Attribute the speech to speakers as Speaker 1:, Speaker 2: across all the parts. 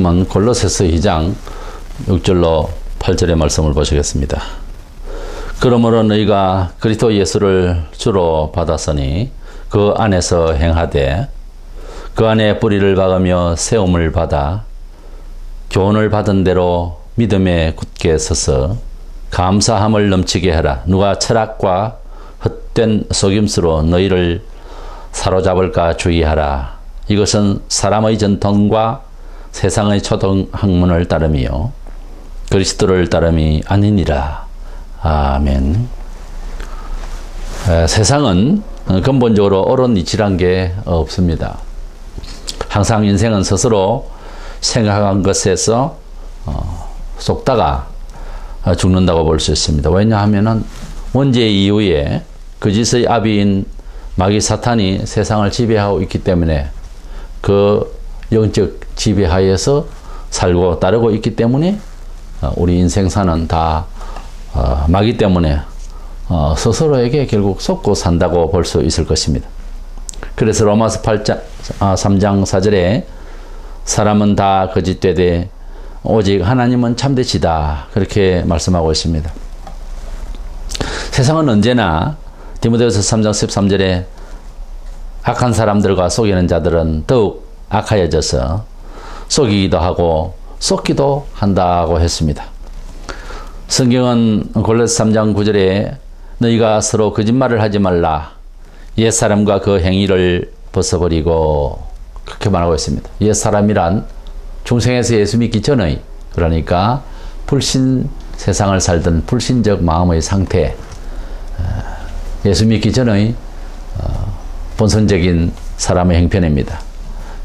Speaker 1: 말씀은 골로새서 2장 6절로 8절의 말씀을 보시겠습니다. 그러므로 너희가 그리스도 예수를 주로 받았으니 그 안에서 행하되 그 안에 뿌리를 박으며 세움을 받아 교훈을 받은 대로 믿음에 굳게 서서 감사함을 넘치게 하라. 누가 철학과 헛된 속임수로 너희를 사로잡을까 주의하라. 이것은 사람의 전통과 세상의 초등 학문을 따름이요. 그리스도를 따름이 아니니라. 아멘. 에, 세상은 근본적으로 옳은 이치란 게 없습니다. 항상 인생은 스스로 생각한 것에서 어, 속다가 죽는다고 볼 수 있습니다. 왜냐하면 원죄 이후에 그짓의 아비인 마귀 사탄이 세상을 지배하고 있기 때문에 그 영적 지배하에서 살고 따르고 있기 때문에 어, 우리 인생사는 다 어, 마귀 때문에 어, 스스로에게 결국 속고 산다고 볼 수 있을 것입니다. 그래서 로마서 8장, 3장 4절에 사람은 다 거짓되되 오직 하나님은 참되시다. 그렇게 말씀하고 있습니다. 세상은 언제나 디모데후서 3장 13절에 악한 사람들과 속이는 자들은 더욱 악하여져서 속이기도 하고 속기도 한다고 했습니다. 성경은 골로새 3장 9절에 너희가 서로 거짓말을 하지 말라. 옛사람과 그 행위를 벗어버리고 그렇게 말하고 있습니다. 옛사람이란 중생에서 예수 믿기 전의 그러니까 불신 세상을 살던 불신적 마음의 상태 어, 예수 믿기 전의 어, 본성적인 사람의 형편입니다.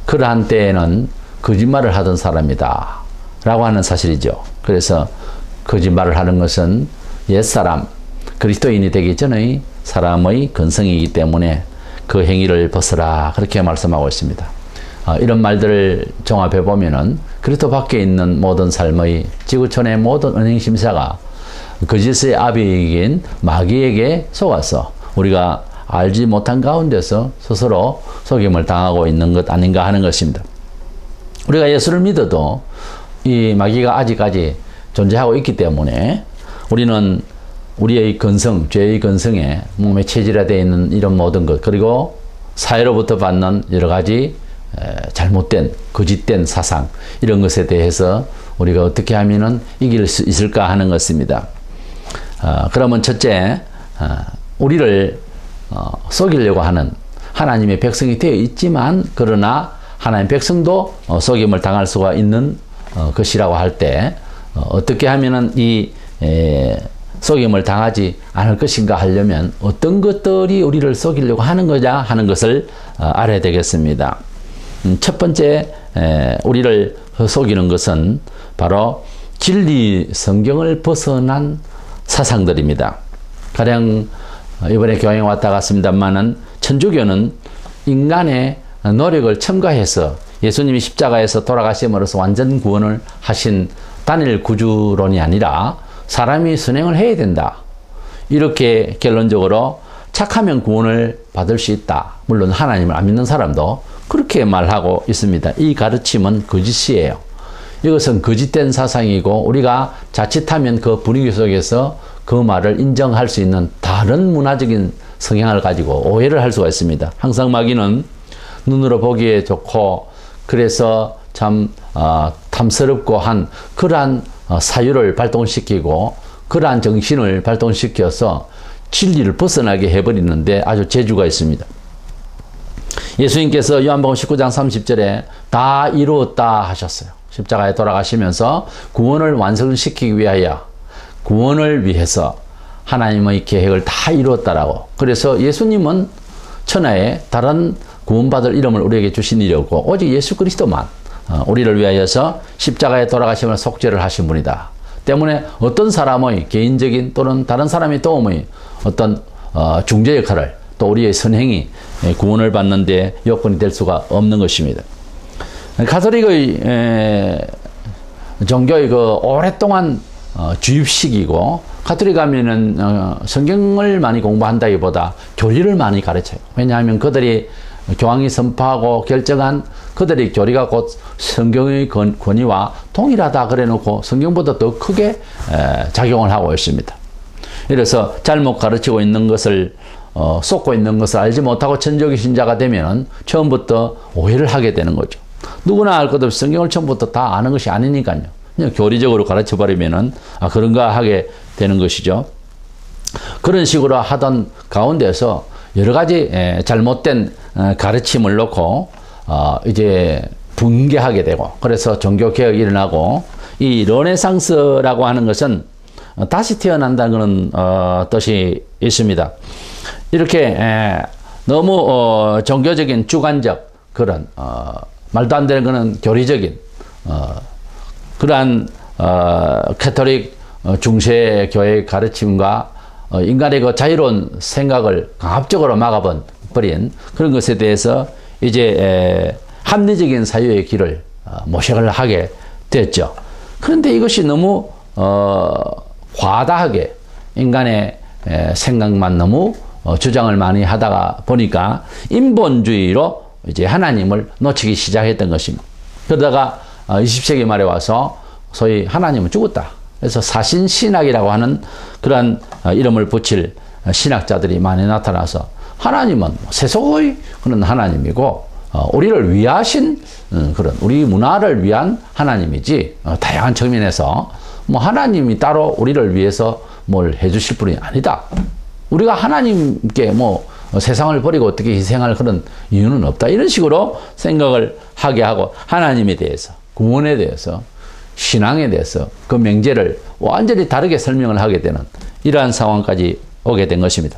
Speaker 1: 그러한 때에는 거짓말을 하던 사람이다 라고 하는 사실이죠. 그래서 거짓말을 하는 것은 옛사람 그리스도인이 되기 전의 사람의 근성이기 때문에 그 행위를 벗어라 그렇게 말씀하고 있습니다. 어, 이런 말들을 종합해 보면은 그리스도 밖에 있는 모든 삶의 지구촌의 모든 은행 심사가 거짓의 아비이긴 마귀에게 속아서 우리가 알지 못한 가운데서 스스로 속임을 당하고 있는 것 아닌가 하는 것입니다. 우리가 예수를 믿어도 이 마귀가 아직까지 존재하고 있기 때문에 우리는 우리의 근성, 죄의 근성에 몸에 체질화되어 있는 이런 모든 것, 그리고 사회로부터 받는 여러 가지 잘못된, 거짓된 사상, 이런 것에 대해서 우리가 어떻게 하면 이길 수 있을까 하는 것입니다. 어, 그러면 첫째, 어, 우리를 어, 속이려고 하는 하나님의 백성이 되어 있지만, 그러나 하나님 백성도 어, 속임을 당할 수가 있는 어, 것이라고 할 때, 어떻게 하면은 이 에, 속임을 당하지 않을 것인가 하려면 어떤 것들이 우리를 속이려고 하는 거냐 하는 것을 어, 알아야 되겠습니다. 음, 첫 번째 우리를 속이는 것은 바로 진리 성경을 벗어난 사상들입니다. 가령 이번에 교회 왔다 갔습니다만은 천주교는 인간의 노력을 첨가해서 예수님이 십자가에서 돌아가심으로써 완전 구원을 하신 단일 구주론이 아니라 사람이 선행을 해야 된다. 이렇게 결론적으로 착하면 구원을 받을 수 있다. 물론 하나님을 안 믿는 사람도 그렇게 말하고 있습니다. 이 가르침은 거짓이에요. 이것은 거짓된 사상이고 우리가 자칫하면 그 분위기 속에서 그 말을 인정할 수 있는 다른 문화적인 성향을 가지고 오해를 할 수가 있습니다. 항상 마귀는 눈으로 보기에 좋고 그래서 참 어, 탐스럽고 한 그러한 어, 사유를 발동시키고 그러한 정신을 발동시켜서 진리를 벗어나게 해버리는데 아주 재주가 있습니다. 예수님께서 요한복음 19장 30절에 다 이루었다 하셨어요. 십자가에 돌아가시면서 구원을 완성시키기 위하여 구원을 위해서 하나님의 계획을 다 이루었다라고. 그래서 예수님은 천하에 다른 구원받을 이름을 우리에게 주신 이었고 오직 예수 그리스도만 어, 우리를 위하여서 십자가에 돌아가심을 속죄를 하신 분이다. 때문에 어떤 사람의 개인적인 또는 다른 사람의 도움의 어떤 어, 중재 역할을 또 우리의 선행이 구원을 받는데 요건이 될 수가 없는 것입니다. 가톨릭의 종교의 그 오랫동안 어, 주입식이고 가톨릭 가면은 성경을 많이 공부한다기보다 교리를 많이 가르쳐요. 왜냐하면 그들이 교황이 선포하고 결정한 그들의 교리가 곧 성경의 권 위와 동일하다 그래 놓고 성경보다 더 크게 작용을 하고 있습니다. 이래서 잘못 가르치고 있는 것을 어, 쏟고 있는 것을 알지 못하고 천주교 신자가 되면 처음부터 오해를 하게 되는 거죠. 누구나 알 것 없이 성경을 처음부터 다 아는 것이 아니니까요. 그냥 교리적으로 가르쳐 버리면은 아 그런가 하게 되는 것이죠. 그런 식으로 하던 가운데서 여러 가지 잘못된 어, 가르침을 놓고 어, 이제 붕괴하게 되고 그래서 종교 개혁이 일어나고 이 르네상스라고 하는 것은 다시 태어난다는 어, 뜻이 있습니다. 이렇게 너무 종교적인 주관적 그런 말도 안 되는 그런 교리적인 그러한 캐톨릭 중세 교회 가르침과 어, 인간의 그 자유로운 생각을 강압적으로 막아버린 그런 것에 대해서 이제 합리적인 사유의 길을 어, 모색을 하게 됐죠. 그런데 이것이 너무 어, 과다하게 인간의 생각만 너무 주장을 많이 하다가 보니까 인본주의로 이제 하나님을 놓치기 시작했던 것입니다. 그러다가 20세기 말에 와서 소위 하나님은 죽었다. 그래서 사신 신학이라고 하는 그러한 어, 이름을 붙일 신학자들이 많이 나타나서 하나님은 세속의 그런 하나님이고 어, 우리를 위하신 어, 그런 우리 문화를 위한 하나님이지 다양한 측면에서 뭐 하나님이 따로 우리를 위해서 뭘 해주실 분이 아니다. 우리가 하나님께 뭐 세상을 버리고 어떻게 희생할 그런 이유는 없다. 이런 식으로 생각을 하게 하고 하나님에 대해서 구원에 대해서 신앙에 대해서 그 명제를 완전히 다르게 설명을 하게 되는 이러한 상황까지 오게 된 것입니다.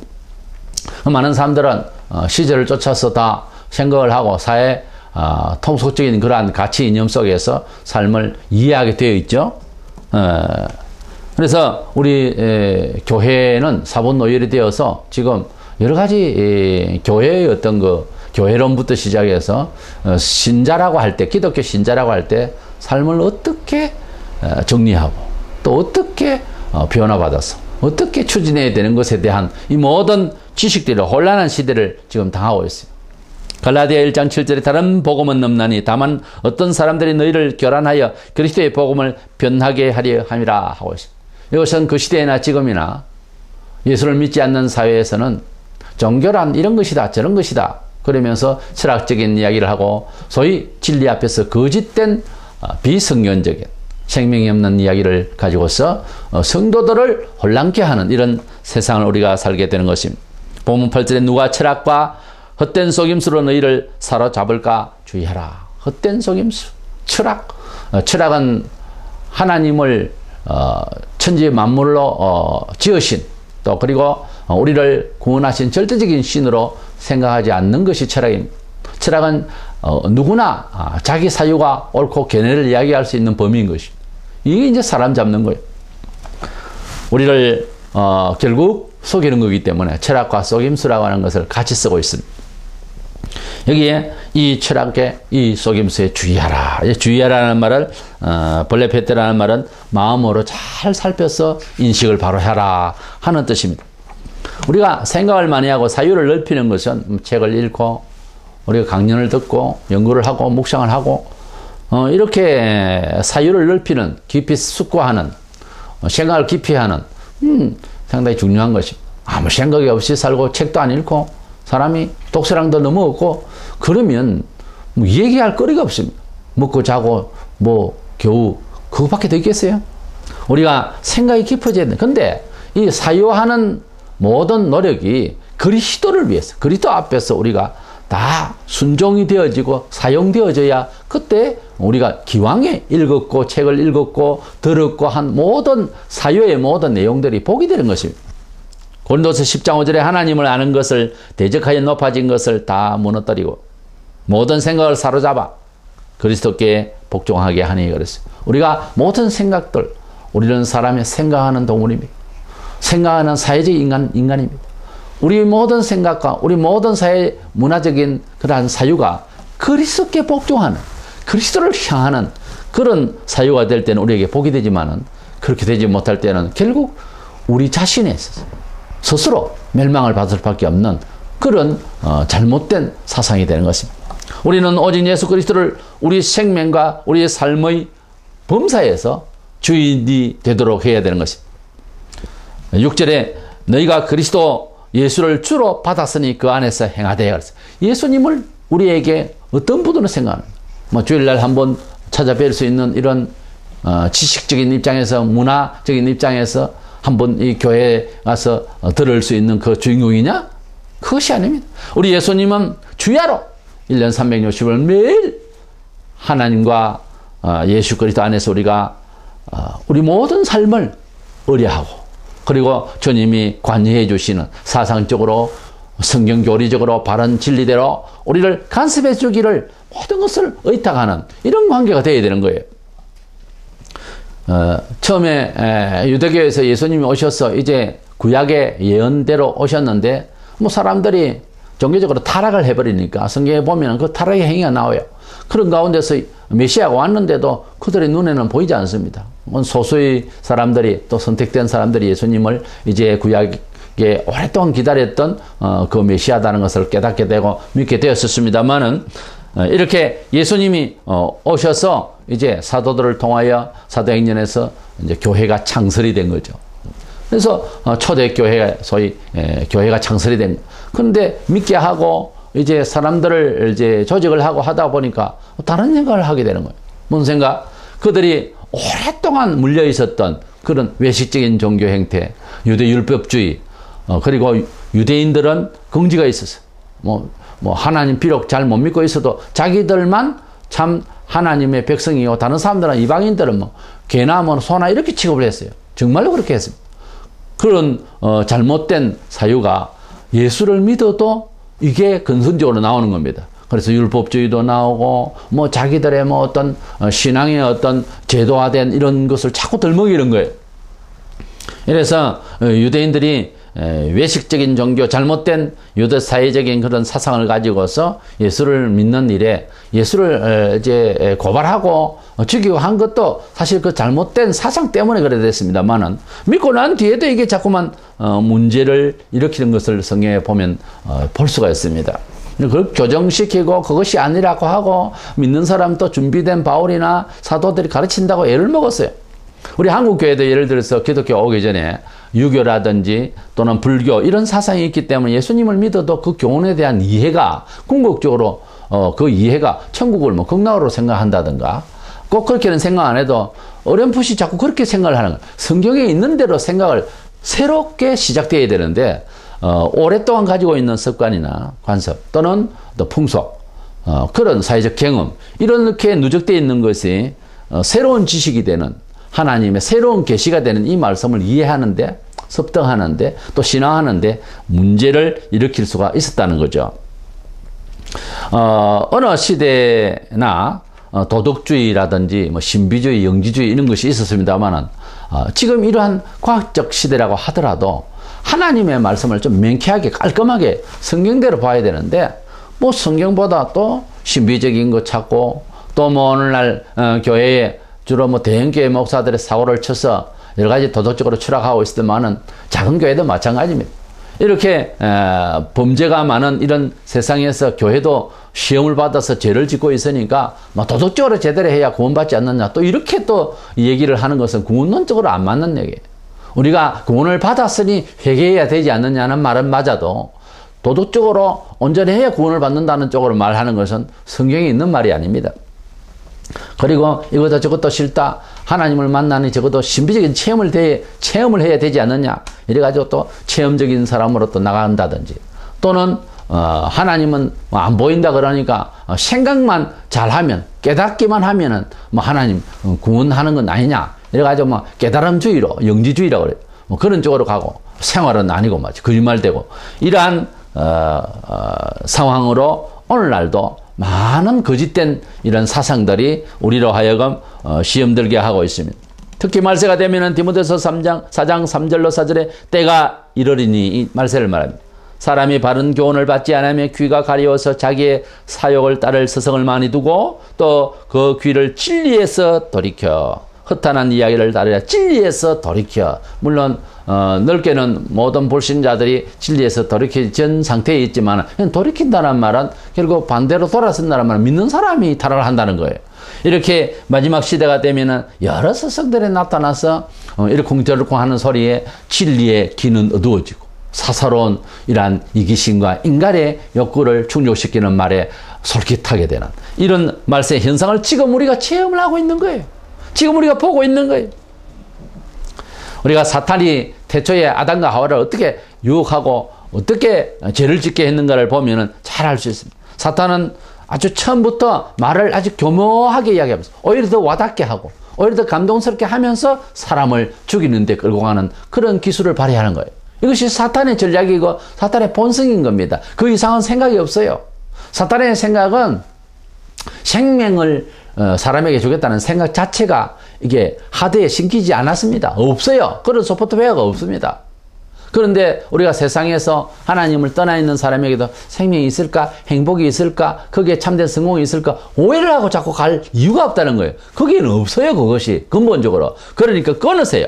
Speaker 1: 많은 사람들은 어, 시절을 쫓아서 다 생각을 하고 사회 어, 통속적인 그러한 가치 이념 속에서 삶을 이해하게 되어 있죠. 어, 그래서 우리 교회는 사본 노열이 되어서 지금 여러 가지 교회의 어떤 그 교회론부터 시작해서 신자라고 할 때, 기독교 신자라고 할때 삶을 어떻게 어, 정리하고 또 어떻게 어, 변화받아서 어떻게 추진해야 되는 것에 대한 이 모든 지식들이 혼란한 시대를 지금 당하고 있어요. 갈라디아 1장 7절에 다른 복음은 없나니 다만 어떤 사람들이 너희를 교란하여 그리스도의 복음을 변하게 하려 함이라 하고 있어요. 이것은 그 시대나 지금이나 예수를 믿지 않는 사회에서는 종교란 이런 것이다 저런 것이다 그러면서 철학적인 이야기를 하고 소위 진리 앞에서 거짓된 어, 비성경적인 생명이 없는 이야기를 가지고서 어, 성도들을 혼란케 하는 이런 세상을 우리가 살게 되는 것입니다. 본문 8절에 누가 철학과 헛된 속임수로 너희를 사로잡을까 주의하라. 헛된 속임수, 철학. 어, 철학은 하나님을 천지 만물로 지으신 또 그리고 우리를 구원하신 절대적인 신으로 생각하지 않는 것이 철학입니다. 철학은 어, 누구나 아, 자기 사유가 옳고 견해를 이야기할 수 있는 범위인 것이. 이게 이제 사람 잡는 거예요. 우리를 어, 결국 속이는 거기 때문에 철학과 속임수라고 하는 것을 같이 쓰고 있습니다. 여기에 이 철학의 이 속임수에 주의하라. 주의하라는 말을 어, 벌레페트라는 말은 마음으로 잘 살펴서 인식을 바로 해라 하는 뜻입니다. 우리가 생각을 많이 하고 사유를 넓히는 것은 책을 읽고 우리가 강연을 듣고 연구를 하고 묵상을 하고 어, 이렇게 사유를 넓히는 깊이 숙고하는 어, 생각을 깊이 하는 음, 상당히 중요한 것이 아무 생각이 없이 살고 책도 안 읽고 사람이 독서량도 너무 없고 그러면 뭐 얘기할 거리가 없습니다. 먹고 자고 뭐 겨우 그거밖에 더 있겠어요? 우리가 생각이 깊어져야 돼. 근데 이 사유하는 모든 노력이 그리스도를 위해서 그리스도 앞에서 우리가 다 순종이 되어지고 사용되어져야 그때 우리가 기왕에 읽었고 책을 읽었고 들었고 한 모든 사유의 모든 내용들이 복이 되는 것입니다. 고린도서 10장 5절에 하나님을 아는 것을 대적하여 높아진 것을 다 무너뜨리고 모든 생각을 사로잡아 그리스도께 복종하게 하니 그랬어요. 우리가 모든 생각들 우리는 사람의 생각하는 동물입니다. 생각하는 사회적 인간, 인간입니다. 우리 모든 생각과 우리 모든 사회 문화적인 그러한 사유가 그리스도께 복종하는 그리스도를 향하는 그런 사유가 될 때는 우리에게 복이 되지만은 그렇게 되지 못할 때는 결국 우리 있어서 스스로 멸망을 받을 수밖에 없는 그런 어, 잘못된 사상이 되는 것입니다. 우리는 오직 예수 그리스도를 우리 생명과 우리의 삶의 범사에서 주인이 되도록 해야 되는 것입니다. 6절에 너희가 그리스도 예수를 주로 받았으니 그 안에서 행하되 그랬어요. 예수님을 우리에게 어떤 분으로 생각하는 뭐 주일날 한번 찾아뵐 수 있는 이런 어, 지식적인 입장에서 문화적인 입장에서 한번 이 교회에 가서 어, 들을 수 있는 그 주인공이냐? 그것이 아닙니다. 우리 예수님은 주야로 1년 360을 매일 하나님과 어, 예수 그리스도 안에서 우리가 어, 우리 모든 삶을 의뢰하고 그리고 주님이 관여해 주시는 사상적으로 성경 교리적으로 바른 진리대로 우리를 간섭해 주기를 모든 것을 의탁하는 이런 관계가 되어야 되는 거예요. 어, 처음에 에, 유대교에서 예수님이 오셔서 이제 구약의 예언대로 오셨는데 뭐 사람들이 종교적으로 타락을 해버리니까 성경에 보면 그 타락의 행위가 나와요. 그런 가운데서 메시아가 왔는데도 그들의 눈에는 보이지 않습니다. 소수의 사람들이 또 선택된 사람들이 예수님을 이제 구약에 오랫동안 기다렸던 어, 그 메시아다는 것을 깨닫게 되고 믿게 되었었습니다만은 어, 이렇게 예수님이 어, 오셔서 이제 사도들을 통하여 사도행전에서 이제 교회가 창설이 된 거죠. 그래서 어, 초대교회 소위 교회가 창설이 된. 그런데 믿게 하고 이제 사람들을 이제 조직을 하고 하다 보니까 다른 생각을 하게 되는 거예요. 무슨 생각? 그들이 오랫동안 물려 있었던 그런 외식적인 종교 행태, 유대 율법주의, 그리고 유대인들은 긍지가 있었어요. 뭐 뭐 하나님 비록 잘 못 믿고 있어도 자기들만 참 하나님의 백성이고 다른 사람들은 이방인들은 뭐 개나 뭐 소나 이렇게 취급을 했어요. 정말로 그렇게 했습니다. 그런 어, 잘못된 사유가 예수를 믿어도 이게 근선적으로 나오는 겁니다. 그래서 율법주의도 나오고 뭐 자기들의 뭐 어떤 어, 신앙의 어떤 제도화된 이런 것을 자꾸 들먹이는 거예요. 이래서 어, 유대인들이 외식적인 종교, 잘못된 유대 사회적인 그런 사상을 가지고서 예수를 믿는 일에 예수를 이제 고발하고 죽이고 한 것도 사실 그 잘못된 사상 때문에 그래 됐습니다만은 믿고 난 뒤에도 이게 자꾸만 어, 문제를 일으키는 것을 성경에 보면 어, 볼 수가 있습니다. 그걸 교정시키고 그것이 아니라고 하고 믿는 사람도 준비된 바울이나 사도들이 가르친다고 애를 먹었어요. 우리 한국 교회도 예를 들어서 기독교 오기 전에 유교라든지 또는 불교 이런 사상이 있기 때문에 예수님을 믿어도 그 교훈에 대한 이해가 궁극적으로 어, 그 이해가 천국을 뭐 극락으로 생각한다든가 꼭 그렇게는 생각 안 해도 어렴풋이 자꾸 그렇게 생각을 하는 거예요. 성경에 있는 대로 생각을 새롭게 시작되어야 되는데 어, 오랫동안 가지고 있는 습관이나 관습 또는 또 풍속 어, 그런 사회적 경험 이렇게 누적되어 있는 것이 어, 새로운 지식이 되는 하나님의 새로운 계시가 되는 이 말씀을 이해하는데 섭득하는데 또 신앙하는데 문제를 일으킬 수가 있었다는 거죠. 어, 어느 시대나 어, 도덕주의라든지 뭐 신비주의, 영지주의 이런 것이 있었습니다만은 어, 지금 이러한 과학적 시대라고 하더라도 하나님의 말씀을 좀 명쾌하게 깔끔하게 성경대로 봐야 되는데 뭐 성경보다 또 신비적인 것 찾고 또 뭐 오늘날 어, 교회에 주로 뭐 대형교회 목사들의 사고를 쳐서 여러 가지 도덕적으로 추락하고 있었지만은 작은 교회도 마찬가지입니다. 이렇게 범죄가 많은 이런 세상에서 교회도 시험을 받아서 죄를 짓고 있으니까 뭐 도덕적으로 제대로 해야 구원받지 않느냐 또 이렇게 또 얘기를 하는 것은 구원론적으로 안 맞는 얘기예요. 우리가 구원을 받았으니 회개해야 되지 않느냐는 말은 맞아도 도덕적으로 온전해야 구원을 받는다는 쪽으로 말하는 것은 성경에 있는 말이 아닙니다. 그리고 이것도 저것도 싫다. 하나님을 만나니 적어도 신비적인 체험을 대, 체험을 해야 되지 않느냐. 이래가지고 또 체험적인 사람으로 또 나간다든지. 또는, 어, 하나님은 뭐 안 보인다 그러니까 어, 생각만 잘하면, 깨닫기만 하면은 뭐 하나님 어, 구원하는 건 아니냐. 이래가지고 뭐 깨달음주의로, 영지주의라고 그래요. 뭐 그런 쪽으로 가고 생활은 아니고 맞지. 거짓말되고. 이러한, 어, 어, 상황으로 오늘날도 많은 거짓된 이런 사상들이 우리로 하여금 어, 시험 들게 하고 있습니다. 특히 말세가 되면은 디모데서 3장 4장 3절로 4절에 때가 이르리니 이 말세를 말합니다. 사람이 바른 교훈을 받지 않으면 귀가 가려워서 자기의 사욕을 따를 서성을 많이 두고 또 그 귀를 진리에서 돌이켜 허탄한 이야기를 따르라 진리에서 돌이켜 물론 어, 넓게는 모든 불신자들이 진리에서 돌이켜진 상태에 있지만 돌이킨다는 말은 결국 반대로 돌아선다는 말은 믿는 사람이 타락을 한다는 거예요. 이렇게 마지막 시대가 되면은 여러 스승들이 나타나서 어, 이렇게 공절콩 하는 소리에 진리의 기는 어두워지고 사사로운 이러한 이기심과 인간의 욕구를 충족시키는 말에 솔깃하게 되는 이런 말세 현상을 지금 우리가 체험을 하고 있는 거예요. 지금 우리가 보고 있는 거예요. 우리가 사탄이 태초에 아담과 하와를 어떻게 유혹하고 어떻게 죄를 짓게 했는가를 보면은 잘 알 수 있습니다. 사탄은 아주 처음부터 말을 아주 교묘하게 이야기하면서 오히려 더 와닿게 하고 오히려 더 감동스럽게 하면서 사람을 죽이는 데 끌고 가는 그런 기술을 발휘하는 거예요. 이것이 사탄의 전략이고 사탄의 본성인 겁니다. 그 이상은 생각이 없어요. 사탄의 생각은 생명을 어, 사람에게 주겠다는 생각 자체가 이게 하드에 심기지 않았습니다. 없어요. 그런 소프트웨어가 없습니다. 그런데 우리가 세상에서 하나님을 떠나 있는 사람에게도 생명이 있을까, 행복이 있을까, 거기에 참된 성공이 있을까, 오해를 하고 자꾸 갈 이유가 없다는 거예요. 거기에는 없어요, 그것이. 근본적으로. 그러니까 끊으세요.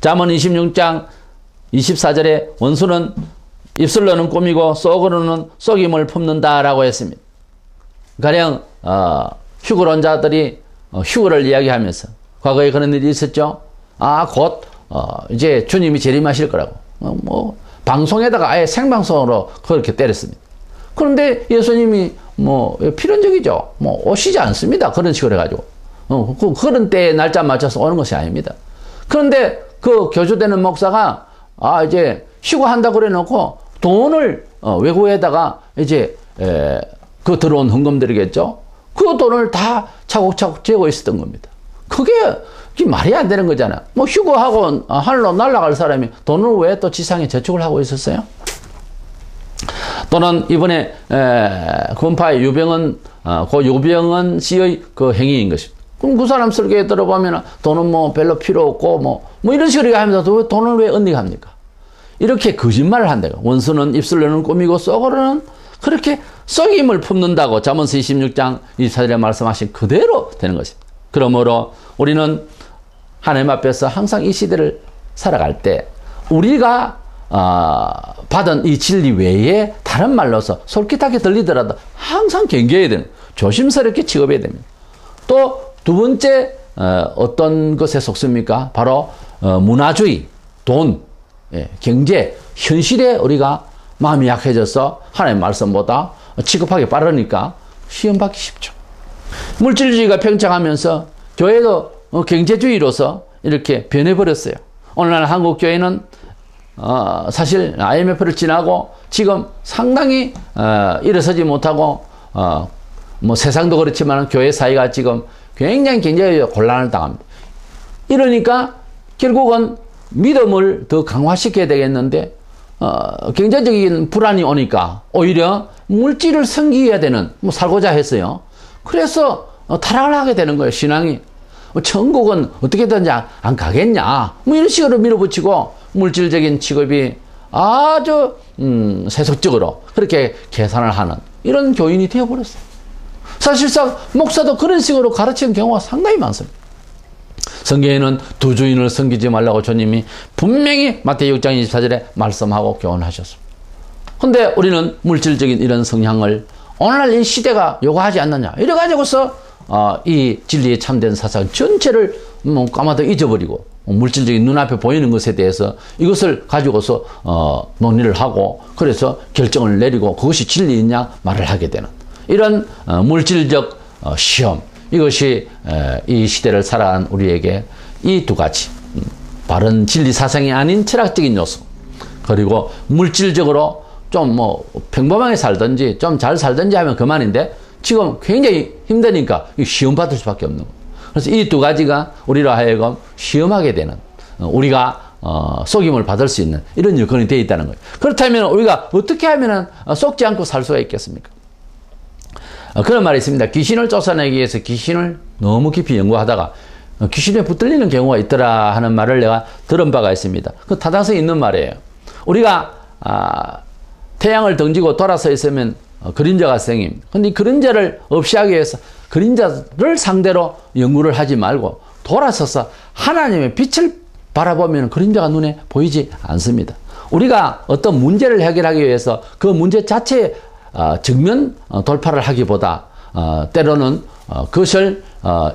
Speaker 1: 잠언 26장 24절에 원수는 입술로는 꾸미고 속으로는 속임을 품는다라고 했습니다. 가령 어, 휴거론자들이 어, 휴거를 이야기하면서 과거에 그런 일이 있었죠. 아, 곧 어, 이제 주님이 재림하실 거라고. 어, 뭐 방송에다가 아예 생방송으로 그렇게 때렸습니다. 그런데 예수님이 뭐 필연적이죠. 뭐 오시지 않습니다. 그런 식으로 해가지고 어, 그, 그런 때에 날짜 맞춰서 오는 것이 아닙니다. 그런데 그 교주되는 목사가 아 이제 휴거한다 그래 놓고 돈을 어, 외국에다가 이제 에, 그 들어온 헌금들이겠죠. 그 돈을 다 차곡차곡 재고 있었던 겁니다. 그게 말이 안 되는 거잖아. 뭐 휴거하고 하늘로 날아갈 사람이 돈을 왜 또 지상에 저축을 하고 있었어요? 또는 이번에 군파의 유병은 어, 그 유병은 씨의 그 행위인 것입니다. 그럼 그 사람 설교에 들어보면 돈은 뭐 별로 필요 없고 뭐, 뭐 이런 식으로 하면서 돈을 왜 언니가 합니까? 이렇게 거짓말을 한다고. 원수는 입술로는 꾸미고 속으로는 그렇게 썩임을 품는다고 잠언서 26장 24절에 말씀하신 그대로 되는 것입니다. 그러므로 우리는 하나님 앞에서 항상 이 시대를 살아갈 때 우리가 어, 받은 이 진리 외에 다른 말로서 솔깃하게 들리더라도 항상 경계해야 되는 조심스럽게 취급해야 됩니다. 또 두 번째 어, 떤 것에 속습니까? 바로 어, 문화주의, 돈, 예, 경제, 현실에 우리가 마음이 약해져서 하나님 말씀보다 취급하기 빠르니까 시험 받기 쉽죠. 물질주의가 팽창하면서 교회도 어, 경제주의로서 이렇게 변해버렸어요. 오늘날 한국 교회는 어, 사실 IMF를 지나고 지금 상당히 어, 일어서지 못하고 어, 뭐 세상도 그렇지만 교회 사이가 지금 굉장히 굉장히 곤란을 당합니다. 이러니까 결국은 믿음을 더 강화시켜야 되겠는데 어, 경제적인 불안이 오니까 오히려 물질을 섬기해야 되는 뭐 살고자 했어요. 그래서 어, 타락을 하게 되는 거예요. 신앙이 뭐 천국은 어떻게든지 안 가겠냐 뭐 이런 식으로 밀어붙이고 물질적인 취급이 아주 음, 세속적으로 그렇게 계산을 하는 이런 교인이 되어버렸어요. 사실상 목사도 그런 식으로 가르치는 경우가 상당히 많습니다. 성경에는 두 주인을 섬기지 말라고 주님이 분명히 마태복 6장 24절에 말씀하고 교훈하셨습니다. 근데 우리는 물질적인 이런 성향을 오늘날 이 시대가 요구하지 않느냐. 이래 가지고서 어, 이 진리에 참된 사상 전체를 뭐 까마도 잊어버리고 물질적인 눈앞에 보이는 것에 대해서 이것을 가지고서 어, 논의를 하고 그래서 결정을 내리고 그것이 진리이냐 말을 하게 되는 이런 어, 물질적 어, 시험 이것이 이 시대를 살아간 우리에게 이 두 가지 음, 바른 진리 사상이 아닌 철학적인 요소 그리고 물질적으로 좀 뭐 평범하게 살든지 좀 잘 살든지 하면 그만인데 지금 굉장히 힘드니까 시험 받을 수밖에 없는 거예요. 그래서 이 두 가지가 우리로 하여금 시험하게 되는 어, 우리가 어, 속임을 받을 수 있는 이런 여건이 되어 있다는 거예요. 그렇다면 우리가 어떻게 하면 속지 않고 살 수가 있겠습니까? 어, 그런 말이 있습니다. 귀신을 쫓아내기 위해서 귀신을 너무 깊이 연구하다가 어, 귀신에 붙들리는 경우가 있더라 하는 말을 내가 들은 바가 있습니다. 그 타당성이 있는 말이에요. 우리가 아, 태양을 던지고 돌아서 있으면 어, 그림자가 생깁니다. 근데 그림자를 없이 하기 위해서 그림자를 상대로 연구를 하지 말고 돌아서서 하나님의 빛을 바라보면 그림자가 눈에 보이지 않습니다. 우리가 어떤 문제를 해결하기 위해서 그 문제 자체 어, 정면 어, 돌파를 하기보다 어, 때로는 그것을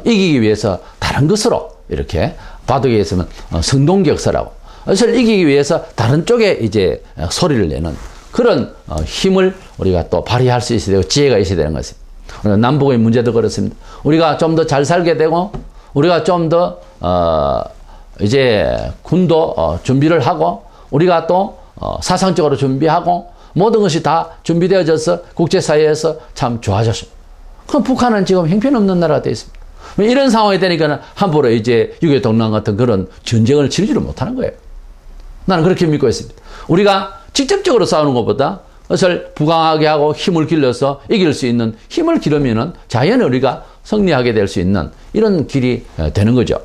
Speaker 1: 이기기 위해서 다른 것으로 이렇게 바둑에 있으면 성동격서라고 그것을 이기기 위해서 다른 쪽에 이제 소리를 내는 그런 힘을 우리가 또 발휘할 수 있어야 되고 지혜가 있어야 되는 것입니다. 남북의 문제도 그렇습니다. 우리가 좀 더 잘 살게 되고 우리가 좀더 어, 이제 군도 어, 준비를 하고 우리가 또 어, 사상적으로 준비하고 모든 것이 다 준비되어져서 국제사회에서 참 좋아졌습니다. 그럼 북한은 지금 형편없는 나라가 되어 있습니다. 이런 상황이 되니까 함부로 이제 유교 동남 같은 그런 전쟁을 치르지를 못하는 거예요. 나는 그렇게 믿고 있습니다. 우리가 직접적으로 싸우는 것보다 그것을 부강하게 하고 힘을 길러서 이길 수 있는 힘을 기르면은 자연히 우리가 승리하게 될 수 있는 이런 길이 어, 되는 거죠.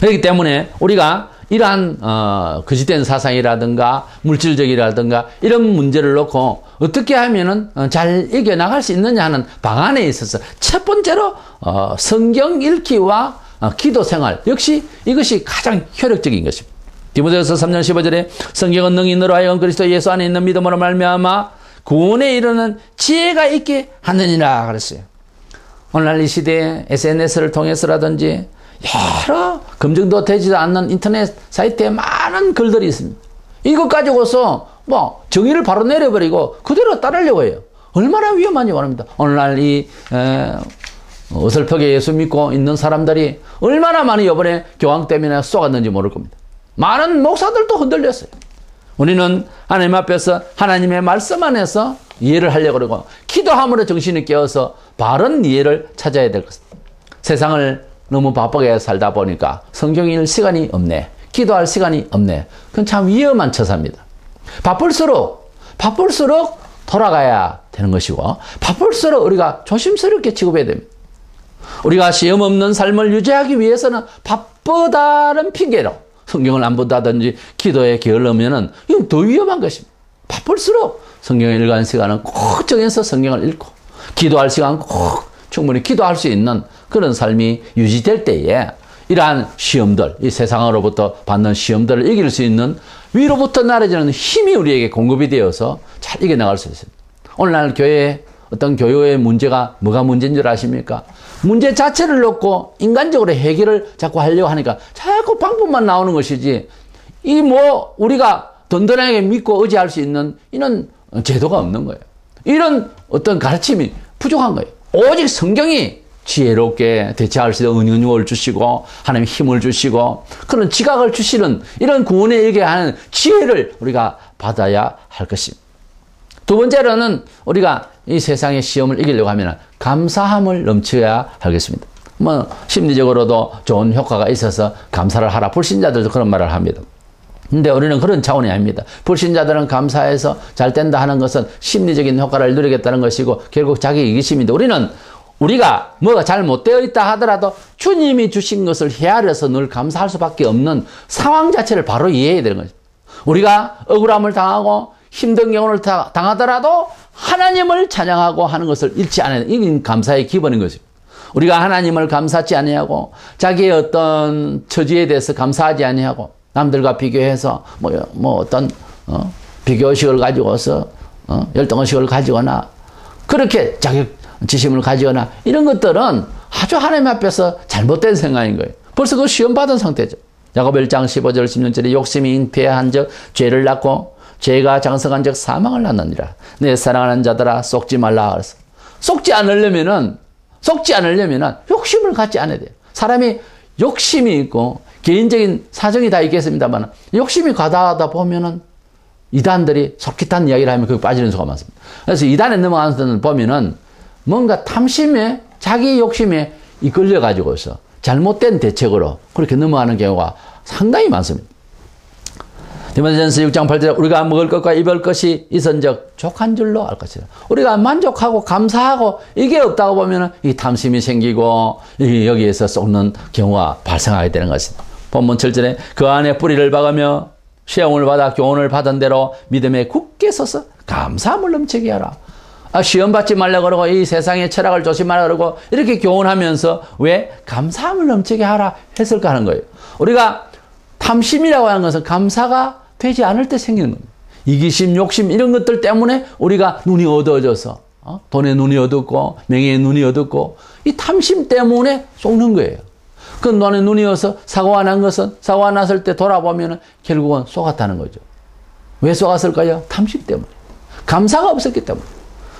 Speaker 1: 그렇기 때문에 우리가 이러한 어, 거짓된 사상이라든가 물질적이라든가 이런 문제를 놓고 어떻게 하면은 어, 잘 이겨 나갈 수 있느냐 하는 방안에 있어서 첫 번째로 어, 성경 읽기와 어, 기도 생활 역시 이것이 가장 효력적인 것입니다. 디모데서 3년 15절에 성경은 능히 너로 하여금 그리스도 예수 안에 있는 믿음으로 말미암아 구원에 이르는 지혜가 있게 하느니라 그랬어요. 오늘날 이 시대에 SNS를 통해서라든지 여러 검증도 되지도 않는 인터넷 사이트에 많은 글들이 있습니다. 이것 가지고서 뭐 정의를 바로 내려버리고 그대로 따르려고 해요. 얼마나 위험한지 모릅니다. 오늘날 이 에, 어설프게 예수 믿고 있는 사람들이 얼마나 많이 이번에 교황 때문에 쏘았는지 모를 겁니다. 많은 목사들도 흔들렸어요. 우리는 하나님 앞에서 하나님의 말씀 안에서 이해를 하려고 그러고 기도함으로 정신이 깨어서 바른 이해를 찾아야 될 것입니다. 세상을 너무 바쁘게 살다 보니까 성경 읽을 시간이 없네. 기도할 시간이 없네. 그건 참 위험한 처사입니다. 바쁠수록, 바쁠수록 돌아가야 되는 것이고, 바쁠수록 우리가 조심스럽게 취급해야 됩니다. 우리가 시험 없는 삶을 유지하기 위해서는 바쁘다는 핑계로 성경을 안 본다든지 기도에 게을르면은 이건 더 위험한 것입니다. 바쁠수록 성경을 읽는 시간은 꼭 정해서 성경을 읽고, 기도할 시간 꼭 충분히 기도할 수 있는 그런 삶이 유지될 때에 이러한 시험들, 이 세상으로부터 받는 시험들을 이길 수 있는 위로부터 나아지는 힘이 우리에게 공급이 되어서 잘 이겨나갈 수 있습니다. 오늘날 교회 어떤 교회의 문제가 뭐가 문제인 줄 아십니까? 문제 자체를 놓고 인간적으로 해결을 자꾸 하려고 하니까 자꾸 방법만 나오는 것이지 이 뭐 우리가 든든하게 믿고 의지할 수 있는 이런 제도가 없는 거예요. 이런 어떤 가르침이 부족한 거예요. 오직 성경이 지혜롭게 대처할 수 있는 은연을 주시고 하나님 힘을 주시고 그런 지각을 주시는 이런 구원에 이르게 하는 지혜를 우리가 받아야 할 것입니다. 두 번째로는 우리가 이 세상의 시험을 이기려고 하면 감사함을 넘쳐야 하겠습니다. 뭐 심리적으로도 좋은 효과가 있어서 감사를 하라. 불신자들도 그런 말을 합니다. 근데 우리는 그런 차원이 아닙니다. 불신자들은 감사해서 잘 된다 하는 것은 심리적인 효과를 누리겠다는 것이고 결국 자기 이기심인데 우리는 우리가 뭐가 잘못되어 있다 하더라도 주님이 주신 것을 헤아려서 늘 감사할 수밖에 없는 상황 자체를 바로 이해해야 되는 거죠. 우리가 억울함을 당하고 힘든 경우를 당하더라도 하나님을 찬양하고 하는 것을 잃지 않아야 이게 감사의 기본인 거죠. 우리가 하나님을 감사하지 아니하고 자기의 어떤 처지에 대해서 감사하지 아니하고 남들과 비교해서 뭐, 뭐 어떤 어? 비교의식을 가지고서 어? 열등의식을 가지거나 그렇게 자기 지심을 가지거나 이런 것들은 아주 하나님 앞에서 잘못된 생각인 거예요. 벌써 그 시험 받은 상태죠. 야곱 1장 15절 16절에 욕심이 잉태한 적 죄를 낳고 죄가 장성한 적 사망을 낳느니라. 내 사랑하는 자들아 속지 말라 그랬어. 속지 않으려면은 속지 않으려면은 욕심을 갖지 않아야 돼요. 사람이 욕심이 있고 개인적인 사정이 다 있겠습니다만 욕심이 과다하다 보면은 이단들이 속깃한 이야기를 하면 거기 빠지는 수가 많습니다. 그래서 이단에 넘어가는 보면은 뭔가 탐심에 자기 욕심에 이끌려 가지고서 잘못된 대책으로 그렇게 넘어가는 경우가 상당히 많습니다. 디모데전서 6장 8절 우리가 먹을 것과 입을 것이 있은적 족한 줄로 알 것이다. 우리가 만족하고 감사하고 이게 없다고 보면 이 탐심이 생기고 여기에서 쏟는 경우가 발생하게 되는 것입니다. 본문 7절에 그 안에 뿌리를 박으며 시험을 받아 교훈을 받은 대로 믿음에 굳게 서서 감사함을 넘치게 하라. 아, 시험 받지 말라 그러고 이 세상의 철학을 조심하라 그러고 이렇게 교훈하면서 왜 감사함을 넘치게 하라 했을까 하는 거예요. 우리가 탐심이라고 하는 것은 감사가 되지 않을 때 생기는 겁니다. 이기심, 욕심 이런 것들 때문에 우리가 눈이 어두워져서 어? 돈에 눈이 어둡고 명예에 눈이 어둡고 이 탐심 때문에 속는 거예요. 그 눈에 눈이 어서 사고가 난 것은 사고가 났을 때 돌아보면 결국은 속았다는 거죠. 왜 속았을까요? 탐심 때문에. 감사가 없었기 때문에.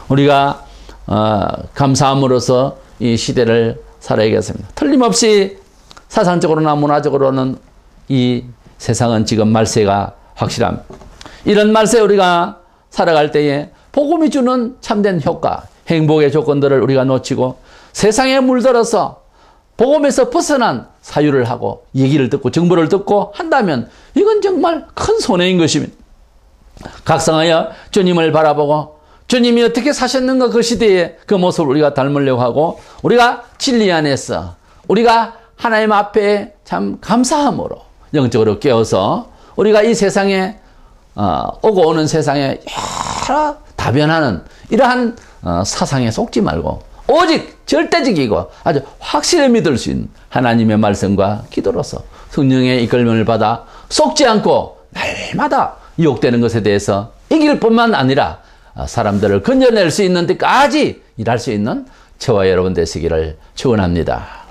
Speaker 1: 우리가 어, 감사함으로써 이 시대를 살아야겠습니다. 틀림없이 사상적으로나 문화적으로는 이 세상은 지금 말세가 확실합니다. 이런 말세 우리가 살아갈 때에 복음이 주는 참된 효과, 행복의 조건들을 우리가 놓치고 세상에 물들어서 복음에서 벗어난 사유를 하고 얘기를 듣고 정보를 듣고 한다면 이건 정말 큰 손해인 것입니다. 각성하여 주님을 바라보고 주님이 어떻게 사셨는가 그 시대에 그 모습을 우리가 닮으려고 하고 우리가 진리 안에서 우리가 하나님 앞에 참 감사함으로 영적으로 깨어서 우리가 이 세상에 어, 오고 오는 세상에 여러 다변하는 이러한 어, 사상에 속지 말고 오직 절대적이고 아주 확실히 믿을 수 있는 하나님의 말씀과 기도로서 성령의 이끌림을 받아 속지 않고 날마다 유혹되는 것에 대해서 이길 뿐만 아니라 어, 사람들을 건져낼 수 있는 데까지 일할 수 있는 저와 여러분 되시기를 축원합니다.